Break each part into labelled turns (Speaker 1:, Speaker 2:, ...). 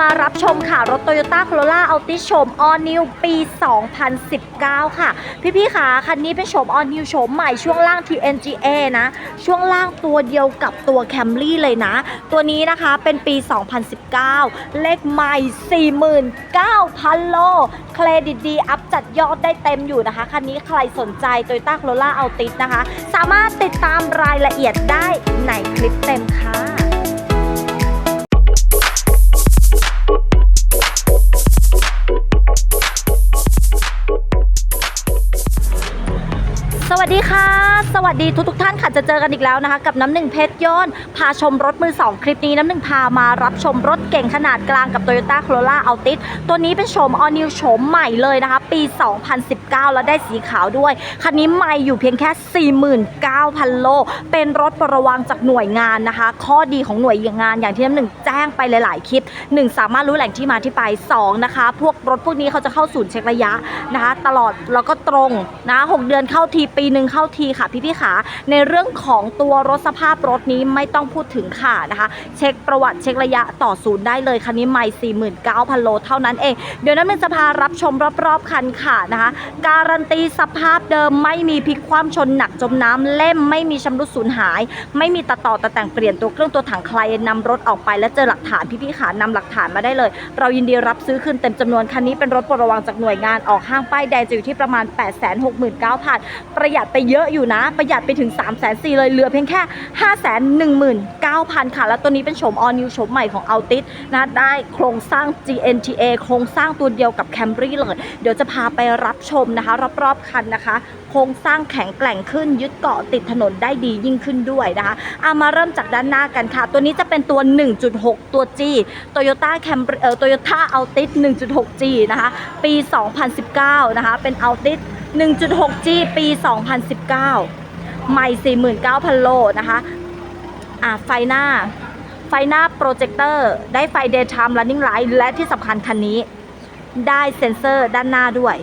Speaker 1: มารับชมค่ะ รถ Toyota Corolla Altis โฉม All New ปี 2019 ค่ะ พี่ๆค่ะ คันนี้เป็นโฉม All New โฉมใหม่ช่วงล่าง TNGA นะ ช่วงล่างตัวเดียวกับตัว Camry เลยนะ ตัวนี้นะคะเป็นปี 2019 เลขใหม่ 49,000 โล เครดิตดี อัพจัดยอดได้เต็มอยู่นะคะ คันนี้ใครสนใจ Toyota Corolla Altis นะคะ สามารถติดตามรายละเอียดได้ในคลิปเต็มค่ะ ดีค่ะ สวัสดีทุกทุกท่านค่ะจะเจอกันอีกแล้วนะคะ กับน้ำหนึ่งเพชรยนต์พาชมรถมือ 2 คลิปนี้น้ำหนึ่งพามารับชมรถเก่งขนาดกลางกับ Toyota Corolla Altis ตัวนี้เป็นโฉม All New โฉมใหม่เลยนะคะ ปี 2019 แล้วได้สีขาวด้วย คันนี้ไม่อยู่เพียงแค่ 49,000 โล เป็นรถประวังจากหน่วยงานนะคะ ข้อดีของหน่วยงานอย่างที่น้ำหนึ่งแจ้งไปหลาย ๆ คลิป 1 สามารถรู้แหล่งที่มาที่ไป 2 นะคะ พวกรถพวกนี้เขาจะเข้าศูนย์เช็คระยะนะคะ ตลอดแล้วก็ตรงนะ6เดือนเข้าทีปีหนึ่งเข้าทีค่ะพี่ๆขาในเรื่องของตัวรถสภาพรถนี้ไม่ต้องพูดถึงค่ะนะคะ เช็คประวัติเช็คระยะต่อศูนย์ได้เลยคันนี้ไม่49,000โลเท่านั้นเอง เดี๋ยวน้นึ่งจะพารับชมรอบๆคันค่ะนะคะ การันตีสภาพเดิมไม่มีพลิกคว่ำชนหนักจมน้ำเล่มไม่มีชำรุดสูญหาย ไม่มีตัดต่อตัดแต่งเปลี่ยนตัวเครื่องตัวถังใครนำรถออกไปและเจอหลักฐานพี่ๆขานำหลักฐานมาได้เลย เรายินดีรับซื้อคืนเต็มจำนวนคันนี้เป็นรถประวังจากหน่วยงานออกห้างป้ายแดงจะอยู่ที่ประมาณ 8 6 9 0 0 0ประหยัดไปเยอะอยู่นะ ประหยัดไปถึง 3 4 0 0 0เลยเหลือเพียงแค่ 5 1 9 0 0 0ค่ะ แล้วตัวนี้เป็นโฉม all new โฉมใหม่ของ Altis นะได้โครงสร้าง GNTA โครงสร้างตัวเดียวกับ Camry เลยเดี๋ยวจะพาไปรับชมนะคะ รอบๆคันนะคะ โครงสร้างแข็งแกร่งขึ้น ยึดเกาะติดถนนได้ดียิ่งขึ้นด้วยนะคะเอามาเริ่มจากด้านหน้ากันค่ะ ตัวนี้จะเป็นตัว 1.6 ตัว G Toyota Camry เอ่อ Toyota Altis 1.6G นะคะ ปี 2019 นะคะ เป็น Altis 1.6G ปี 2019 ใหม่ 49,000 โลนะคะ อ่าไฟหน้า ไฟหน้าโปรเจคเตอร์ได้ไฟ daytime running light และที่สำคัญคันนี้ ได้เซ็นเซอร์ด้านหน้าด้วย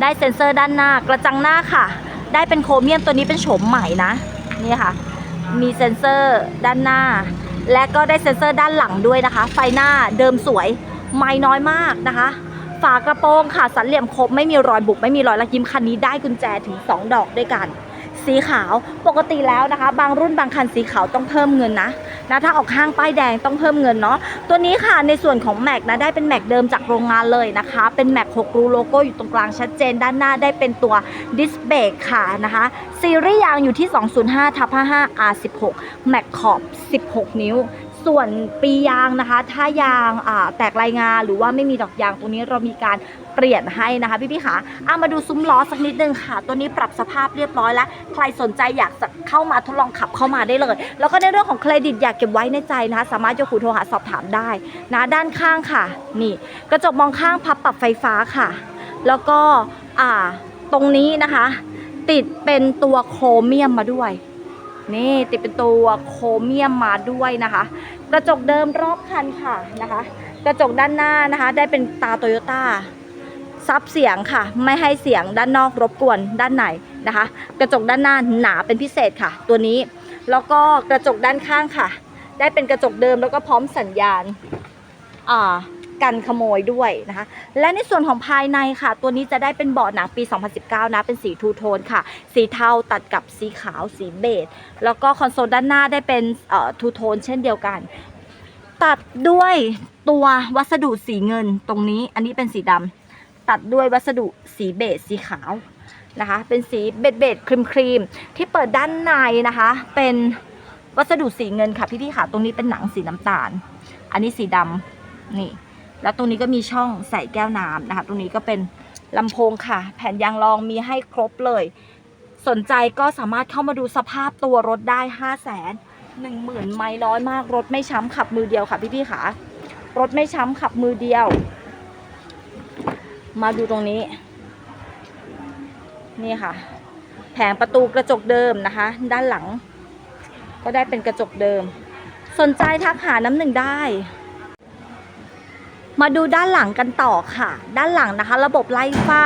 Speaker 1: ได้เซ็นเซอร์ด้านหน้ากระจังหน้าค่ะ ได้เป็นโครเมียมตัวนี้เป็นโฉมใหม่นะ นี่ค่ะ มีเซ็นเซอร์ด้านหน้า และก็ได้เซ็นเซอร์ด้านหลังด้วยนะคะ ไฟหน้าเดิมสวย ไม่น้อยมากนะคะฝากระโปรงค่ะสันเหลี่ยมครบไม่มีรอยบุบไม่มีรอยละยิ้มคันนี้ได้กุญแจถึง 2 ดอกด้วยกัน สีขาวปกติแล้วนะคะ บางรุ่นบางคันสีขาวต้องเพิ่มเงินนะนะถ้าออกห้างป้ายแดงต้องเพิ่มเงินเนาะตัวนี้ค่ะในส่วนของแม็กนะได้เป็นแม็กเดิมจากโรงงานเลยนะคะ เป็นแม็ก6รูโลโก้อยู่ตรงกลางชัดเจน ด้านหน้าได้เป็นตัวดิสเบรกค่ะนะคะซีรีส์ยางอยู่ที่ 205ทับ55 R16 แม็กขอบ 16 นิ้วส่วนปียางนะคะ ถ้ายางอ่าแตกรายงานหรือว่าไม่มีดอกยางตรงนี้เรามีการ เปลี่ยนให้นะคะพี่ๆค่ะเอามาดูซุ้มล้อสักนิดนึงค่ะ ตัวนี้ปรับสภาพเรียบร้อยแล้ว ใครสนใจอยากจะเข้ามาทดลองขับเข้ามาได้เลย แล้วก็ในเรื่องของเครดิตอยากเก็บไว้ในใจนะคะ สามารถโยคูโทรหาสอบถามได้นะด้านข้างค่ะ นี่ กระจกมองข้างพับปรับไฟฟ้าค่ะ แล้วก็อ่าตรงนี้นะคะ ติดเป็นตัวโครเมียมมาด้วยนี่ติดเป็นตัวโครเมียมมาด้วยนะคะ กระจกเดิมรอบคันค่ะนะคะ กระจกด้านหน้านะคะ ได้เป็นตาโตโยต้า ซับเสียงค่ะ ไม่ให้เสียงด้านนอกรบกวนด้านในนะคะ กระจกด้านหน้าหนาเป็นพิเศษค่ะ ตัวนี้แล้วก็กระจกด้านข้างค่ะ ได้เป็นกระจกเดิมแล้วก็พร้อมสัญญาณอ่ากันขโมยด้วยนะคะ และในส่วนของภายในค่ะ ตัวนี้จะได้เป็นเบาะหนังปี 2019 นะ เป็นสีทูโทนค่ะ สีเทาตัดกับสีขาวสีเบจแล้วก็คอนโซลด้านหน้าได้เป็นทูโทนเช่นเดียวกัน ตัดด้วยตัววัสดุสีเงินตรงนี้อันนี้เป็นสีดำ ตัดด้วยวัสดุสีเบจสีขาวนะคะ เป็นสีเบจเบจครีมครีมที่เปิดด้านในนะคะ เป็นวัสดุสีเงินค่ะพี่ๆค่ะตรงนี้เป็นหนังสีน้ำตาล อันนี้สีดำนี่ แล้วตรงนี้ก็มีช่องใส่แก้วน้ำนะคะ ตรงนี้ก็เป็นลำโพงค่ะ แผ่นยางรองมีให้ครบเลย สนใจก็สามารถเข้ามาดูสภาพตัวรถได้5 0 0 0 0 0หนึ่งหมื่นไมล์น้อยมากรถไม่ช้ำขับมือเดียวค่ะพี่พี่ค่ะรถไม่ช้ำขับมือเดียว มาดูตรงนี้ นี่ค่ะ แผงประตูกระจกเดิมนะคะ ด้านหลัง ก็ได้เป็นกระจกเดิม สนใจทักหาน้ำหนึ่งได้ มาดูด้านหลังกันต่อค่ะ ด้านหลังนะคะ ระบบไล่ฝ้า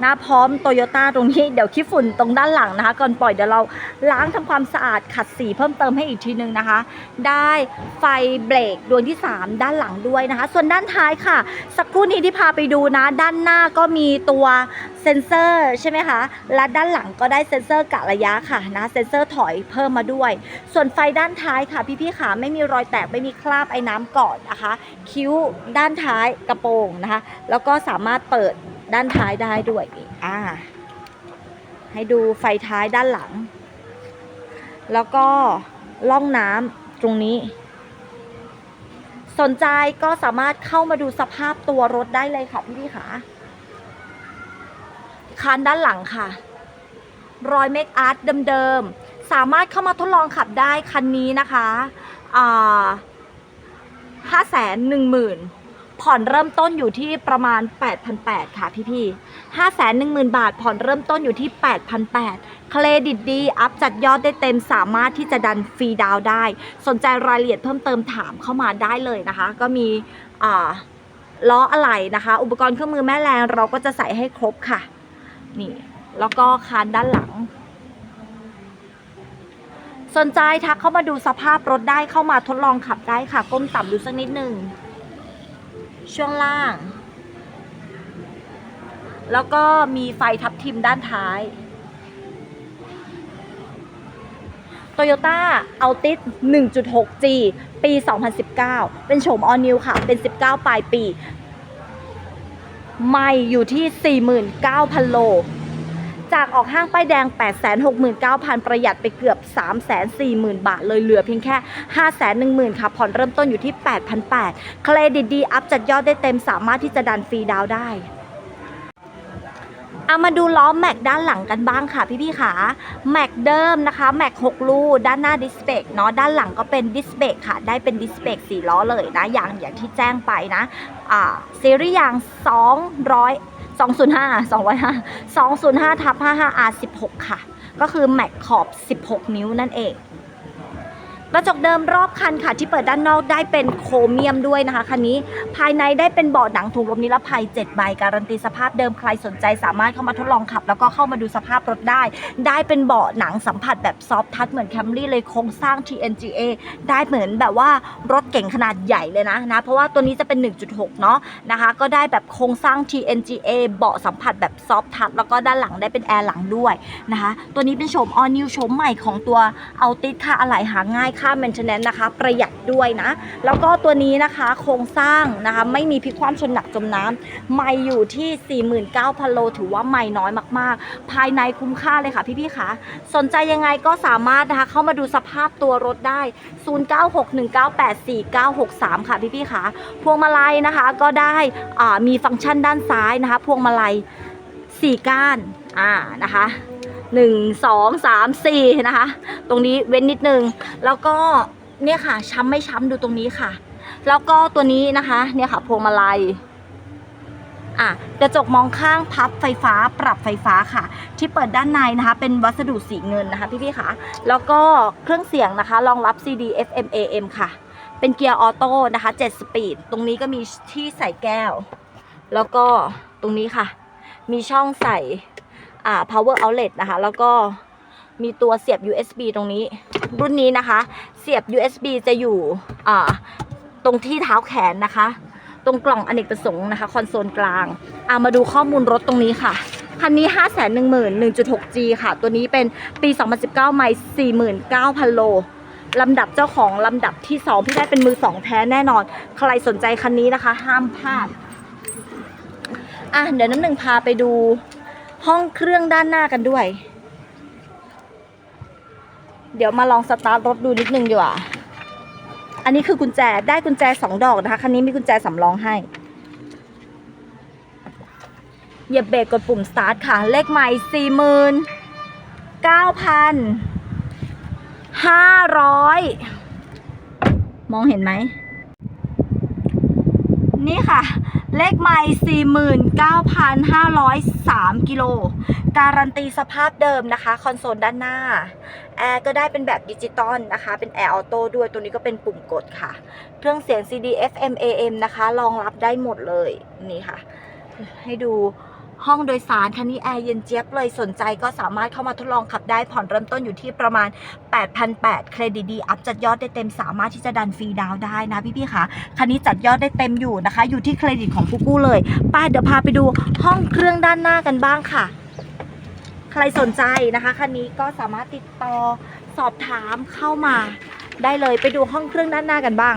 Speaker 1: หน้าพร้อมโตโยต้าตรงนี้เดี๋ยวขี้ฝุ่นตรงด้านหลังนะคะ ก่อนปล่อยเดี๋ยวเราล้างทำความสะอาดขัดสีเพิ่มเติมให้อีกทีนึงนะคะ ได้ไฟเบรกดวงที่ 3 ด้านหลังด้วยนะคะ ส่วนด้านท้ายค่ะ สักครู่นี้ที่พาไปดูนะ ด้านหน้าก็มีตัวเซ็นเซอร์ใช่ไหมคะและด้านหลังก็ได้เซ็นเซอร์กะระยะค่ะนะเซ็นเซอร์ถอยเพิ่มมาด้วย ส่วนไฟด้านท้ายค่ะ พี่ๆขาไม่มีรอยแตกไม่มีคราบไอ้น้ำเกาะนะคะ คิ้วด้านท้ายกระโปรงนะคะ แล้วก็สามารถเปิด ด้านท้ายได้ด้วยนี่อ่า ให้ดูไฟท้ายด้านหลัง แล้วก็ล่องน้ำตรงนี้ สนใจก็สามารถเข้ามาดูสภาพตัวรถได้เลยค่ะพี่พี่ขาคันด้านหลังค่ะ รอยเมคอาร์ตเดิมๆ สามารถเข้ามาทดลองขับได้คันนี้นะคะ อ่าห้าแสนหนึ่งหมื่น ผ่อนเริ่มต้นอยู่ที่ประมาณ 8,800 ค่ะพี่พี่ห้าแสนหนึ่งหมื่นบาท ผ่อนเริ่มต้นอยู่ที่ 8,800 เครดิตดี อัพจัดยอดได้เต็มสามารถที่จะดันฟรีดาวได้ สนใจรายละเอียดเพิ่มเติมถามเข้ามาได้เลยนะคะ ก็มีล้ออะไหล่นะคะ อุปกรณ์เครื่องมือแม่แรงเราก็จะใส่ให้ครบค่ะ นี่ แล้วก็คานด้านหลังสนใจทักเข้ามาดูสภาพรถได้เข้ามาทดลองขับได้ค่ะ ก้มต่ำดูสักนิดหนึ่ง ช่วงล่าง แล้วก็มีไฟทับทิมด้านท้าย Toyota Altis 1.6G ปี 2019 เป็นโฉม All New ค่ะ เป็น 19 ปลายปี ไม่อยู่ที่ 49,000 โล จากออกห้างป้ายแดง 869,000 ประหยัดไปเกือบ 340,000 บาท เลยเหลือเพียงแค่ 510,000 ค่ะ ผ่อนเริ่มต้นอยู่ที่ 8,800 เครดิตดีอัพจัดยอดได้เต็มสามารถที่จะดันฟรีดาวได้ เอามาดูล้อแม็กด้านหลังกันบ้างค่ะพี่ๆค่ะแม็กเดิมนะคะแม็ก6ลูด้านหน้าดิสเบกเนาะด้านหลังก็เป็นดิสเบกค่ะ ได้เป็นดิสเบรก4ล้อเลยนะอย่างอย่างที่แจ้งไปนะอ่าซีรีส์ยาง 200 205 205 205ทับ55 R 16 ค่ะ ก็คือแม็กขอบ 16 นิ้วนั่นเอง กระจกเดิมรอบคันค่ะ ที่เปิดด้านนอกได้เป็นโครเมียมด้วยนะคะคันนี้ภายในได้เป็นเบาะหนังถุงลมนิรภัย7ใบการันตีสภาพเดิมใครสนใจสามารถเข้ามาทดลองขับ แล้วก็เข้ามาดูสภาพรถได้ ได้เป็นเบาะหนังสัมผัสแบบซอฟทัชเหมือนแคมรี่เลยโครงสร้าง TNGA ได้เหมือนแบบว่ารถเก่งขนาดใหญ่เลยนะนะเพราะว่าตัวนี้จะเป็น 1.6 เนาะนะคะก็ได้แบบโครงสร้าง TNGA เบาะสัมผัสแบบซอฟทัชแล้วก็ด้านหลังได้เป็นแอร์หลังด้วยนะคะตัวนี้เป็นโฉม all new โฉมใหม่ของตัวเอาติดค่ะอะไหล่หาง่ายค่ะา maintenance นะคะ ประหยัดด้วยนะ แล้วก็ตัวนี้นะคะโครงสร้างนะคะไม่มีพิกคว่ำชนหนักจมน้ำไม่อยู่ที่ 49,000 โล ถือว่าไม่น้อยมากๆ ภายในคุ้มค่าเลยค่ะพี่ๆคะสนใจยังไงก็สามารถนะคะเข้ามาดูสภาพตัวรถได้ 0961984963 ค่ะพี่ๆคะพวงมาลัยนะคะก็ได้อ่ามีฟังก์ชันด้านซ้ายนะคะ พวงมาลัย4ก้านอ่านะคะ หนึ่งสองสามสี่นะคะ ตรงนี้เว้นนิดนึง แล้วก็เนี่ยค่ะ ช้ำไม่ช้ำดูตรงนี้ค่ะ แล้วก็ตัวนี้นะคะ เนี่ยค่ะพวงมาลัยอะกระจกมองข้างพับไฟฟ้าปรับไฟฟ้าค่ะ ที่เปิดด้านในนะคะ เป็นวัสดุสีเงินนะคะพี่ๆค่ะ แล้วก็เครื่องเสียงนะคะรองรับ CD FM AM ค่ะ เป็นเกียร์ออโต้นะคะ7สปีด ตรงนี้ก็มีที่ใส่แก้ว แล้วก็ตรงนี้ค่ะ มีช่องใส่ อ่า power outlet นะคะ แล้วก็มีตัวเสียบ USB ตรงนี้ รุ่นนี้นะคะ เสียบ USB จะอยู่อ่าตรงที่เท้าแขนนะคะ ตรงกล่องอเนกประสงค์นะคะ คอนโซลกลางอ่ามาดูข้อมูลรถตรงนี้ค่ะคันนี้ 5 1 1 1.6G ค่ะ ตัวนี้เป็นปี 2019ไมล์49,000 โล ลำดับเจ้าของ ลำดับที่ 2 พี่ได้เป็นมือ 2 แท้แน่นอน ใครสนใจคันนี้นะคะ ห้ามพลาด อะ เดี๋ยวน้ำหนึ่งพาไปดู ห้องเครื่องด้านหน้ากันด้วย เดี๋ยวมาลองสตาร์ทรถดูนิดนึงดีกว่า อันนี้คือกุญแจได้กุญแจสองดอกนะคะ คันนี้มีกุญแจสำรองให้ เหยียบเบรกกดปุ่มสตาร์ทค่ะ เลขใหม่สี่หมื่นเก้าพันห้าร้อยมองเห็นไหม นี่ค่ะ เลขไมล์49,503 กิโล การันตีสภาพเดิมนะคะ คอนโซลด้านหน้า แอร์ก็ได้เป็นแบบดิจิตอลนะคะ เป็นแอร์ออโต้ด้วย ตัวนี้ก็เป็นปุ่มกดค่ะ เครื่องเสียง CD FM AM นะคะ รองรับได้หมดเลย นี่ค่ะ ให้ดู ห้องโดยสารคันนี้แอร์เย็นเจี๊ยบเลยสนใจก็สามารถเข้ามาทดลองขับได้ผ่อนเริ่มต้นอยู่ที่ประมาณ 8,800เครดิตดีอัพจัดยอดได้เต็มสามารถที่จะดันฟรีดาวได้นะพี่ๆคะคันนี้จัดยอดได้เต็มอยู่นะคะ อยู่ที่เครดิตของผู้กู้เลยป้าเดี๋ยวพาไปดูห้องเครื่องด้านหน้ากันบ้างค่ะ ใครสนใจนะคะคันนี้ก็สามารถติดต่อสอบถามเข้ามาได้เลยไปดูห้องเครื่องด้านหน้ากันบ้าง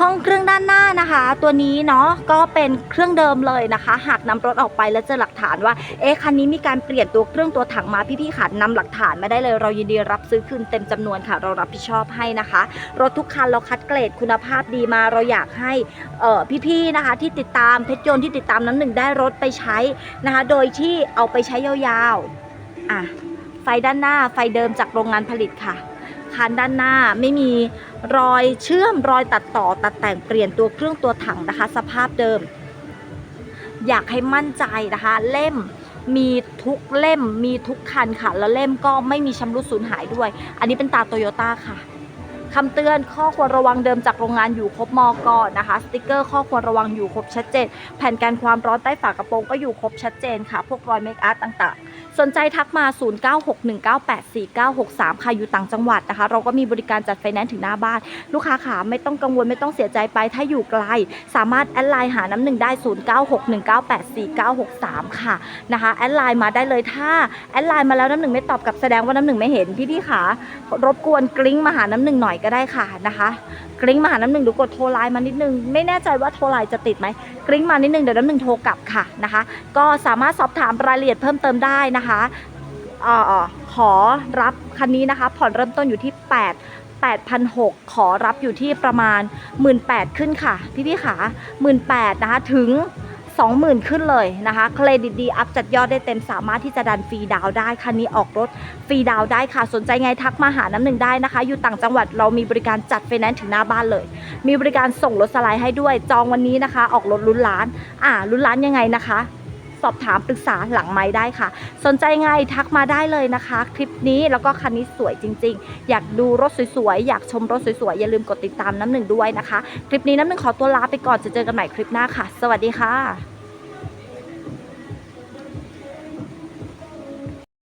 Speaker 1: ห้องเครื่องด้านหน้านะคะ ตัวนี้เนาะก็เป็นเครื่องเดิมเลยนะคะ หากนำรถออกไปแล้วเจอหลักฐานว่าเอ๊ะคันนี้มีการเปลี่ยนตัวเครื่องตัวถังมาพี่ๆค่ะนำหลักฐานมาได้เลยเรายินดีรับซื้อคืนเต็มจำนวนค่ะ เรารับผิดชอบให้นะคะ รถทุกคันเราคัดเกรดคุณภาพดีมาเราอยากให้เอ่อพี่ๆนะคะ ที่ติดตามเพชรยนต์ที่ติดตามน้ำหนึ่งได้รถไปใช้นะคะ โดยที่เอาไปใช้ยาวๆอะไฟด้านหน้าไฟเดิมจากโรงงานผลิตค่ะ คันด้านหน้าไม่มีรอยเชื่อมรอยตัดต่อตัดแต่งเปลี่ยนตัวเครื่องตัวถังนะคะ สภาพเดิม อยากให้มั่นใจนะคะ เล่มมีทุกเล่มมีทุกคันค่ะ แล้วเล่มก็ไม่มีชำรุดสูญหายด้วย อันนี้เป็นตาโตโยต้าค่ะคำเตือนข้อควรระวังเดิมจากโรงงานอยู่ครบมอกอนะคะสติกเกอร์ข้อควรระวังอยู่ครบชัดเจน แผ่นกันความร้อนใต้ฝากระโปรงก็อยู่ครบชัดเจนค่ะ พวกรอยเมคอัพต่างๆ สนใจทักมา 0961984963 ค่ะอยู่ต่างจังหวัดนะคะ เราก็มีบริการจัดไฟแนนซ์ถึงหน้าบ้าน ลูกค้าขาไม่ต้องกังวลไม่ต้องเสียใจไปถ้าอยู่ไกล สามารถแอดไลน์หาน้ำหนึ่งได้ 0961984963 ค่ะนะคะแอดไลน์มาได้เลยถ้าแอดไลน์มาแล้วน้ำหนึ่งไม่ตอบกับแสดงว่าน้ำหนึ่งไม่เห็นพี่ๆขารบกวนกริ้งมาหาน้ำหนึ่งหน่อยก็ได้ค่ะนะคะ กริ้งมาหาน้ำหนึ่งหรือกดโทรไลน์มานิดนึง ไม่แน่ใจว่าโทรไลน์จะติดไหมกริ้งมานิดนึงเดี๋ยวน้ำหนึ่งโทรกลับค่ะนะคะ ก็สามารถสอบถามรายละเอียดเพิ่มเติมได้นะคะออขอรับคันนี้นะคะ ผ่อนเริ่มต้นอยู่ที่ 8 8,600ขอรับอยู่ที่ประมาณ 18,000ขึ้นค่ะ พี่พี่ขา18,000นะคะถึง 20,000 ขึ้นเลยนะคะเครดิตดีอัพจัดยอดได้เต็มสามารถที่จะดันฟรีดาวได้คันนี้ออกรถฟรีดาวได้ค่ะ สนใจไงทักมาหาน้ำหนึ่งได้นะคะ อยู่ต่างจังหวัดเรามีบริการจัดไฟแนนซ์ถึงหน้าบ้านเลย มีบริการส่งรถสไลด์ให้ด้วยจองวันนี้นะคะ ออกรถลุ้นล้าน อ่าลุ้นล้านยังไงนะคะ สอบถามปรึกษาหลังไม้ได้ค่ะ สนใจไงทักมาได้เลยนะคะ คลิปนี้แล้วก็คันนี้สวยจริง ๆ อยากดูรถสวยๆ อยากชมรถสวยๆ อย่าลืมกดติดตามน้ำหนึ่งด้วยนะคะ คลิปนี้น้ำหนึ่งขอตัวลาไปก่อนจะเจอกันใหม่คลิปหน้าค่ะ สวัสดีค่ะ